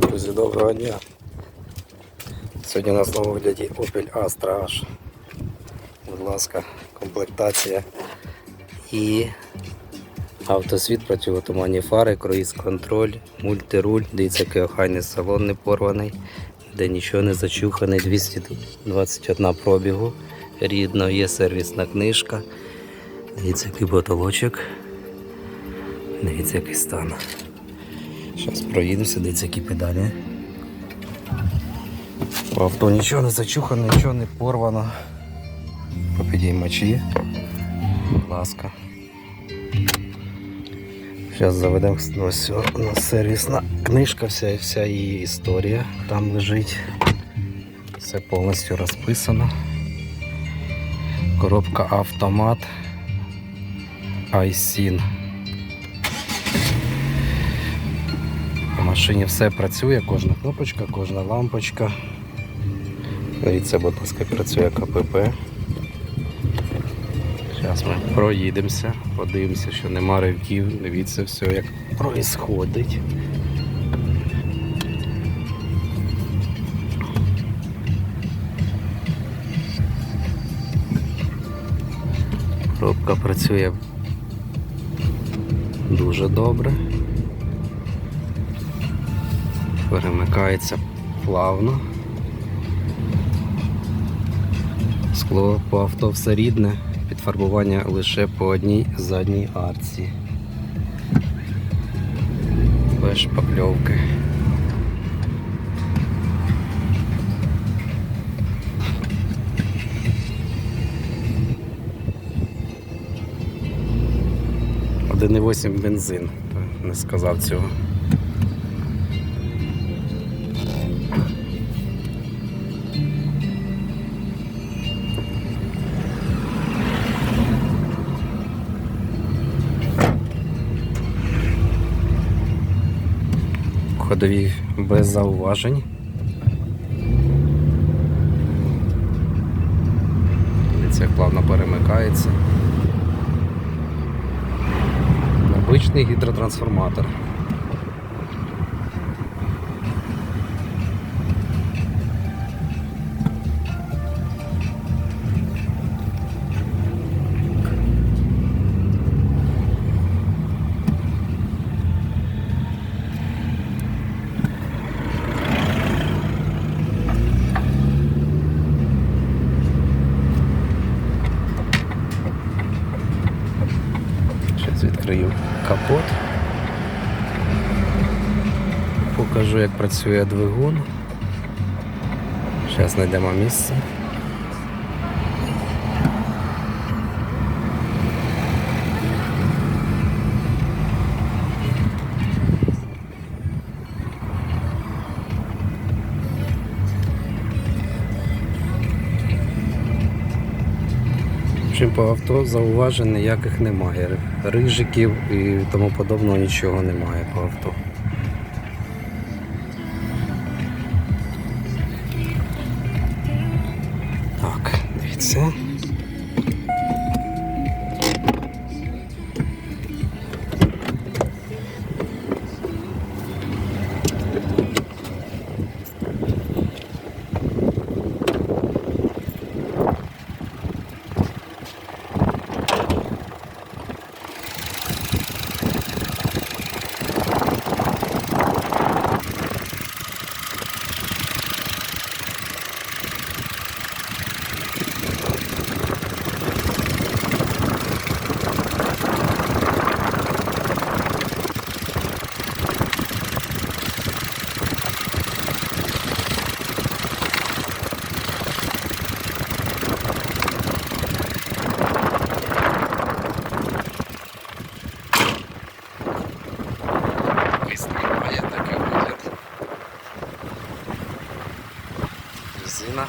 Друзі, доброго дня. Сьогодні у нас на огляді Opel Astra H. Будь ласка, комплектація і автосвіт противотуманні фари, круїз контроль, мультируль. Дивіться, який охайний салон не порваний, де нічого не зачуханий, 221 пробігу. Рідно, є сервісна книжка. Дивіться, який потолочок. Дивіться, який стан. Зараз проїдемося, дивіться, які педалі. По авто нічого не зачухано, нічого не порвано. По підіймачі. Будь ласка. Зараз заведемо ось у нас сервісна книжка, вся вся її історія там лежить. Все повністю розписано. Коробка автомат. iSyn. Машині все працює, кожна кнопочка, кожна лампочка. Дивіться, будь ласка, працює КПП. Зараз ми проїдемося, подивимося, що нема ривків. Дивіться все, як проїсходить. Коробка працює дуже добре. Перемикається плавно. Скло по авто все рідне, підфарбування лише по одній задній арці. Без шпакльовки. Один і бензин, не сказав цього. Ходові без зауважень. Це плавно перемикається. Обичний гідротрансформатор. Зараз відкрию капот. Покажу, як працює двигун. Зараз знайдемо місце. Общем, по авто зауважень ніяких немає. Рижиків і тому подобного нічого немає по авто. Так, дивіться. Резина.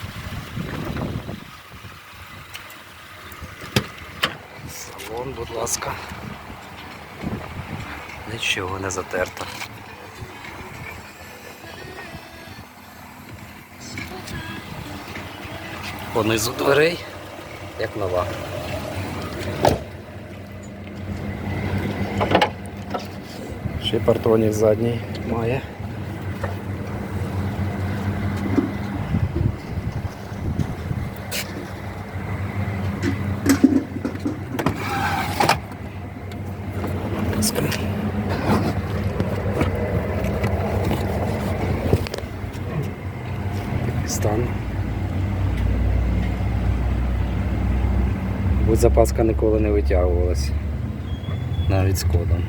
Салон, будь ласка. Нічого не затерто. Понизу дверей, як нова. Ще партронік задній має. ласка. Стан. Будь запаска ніколи не витягувалась. Навіть з кодом.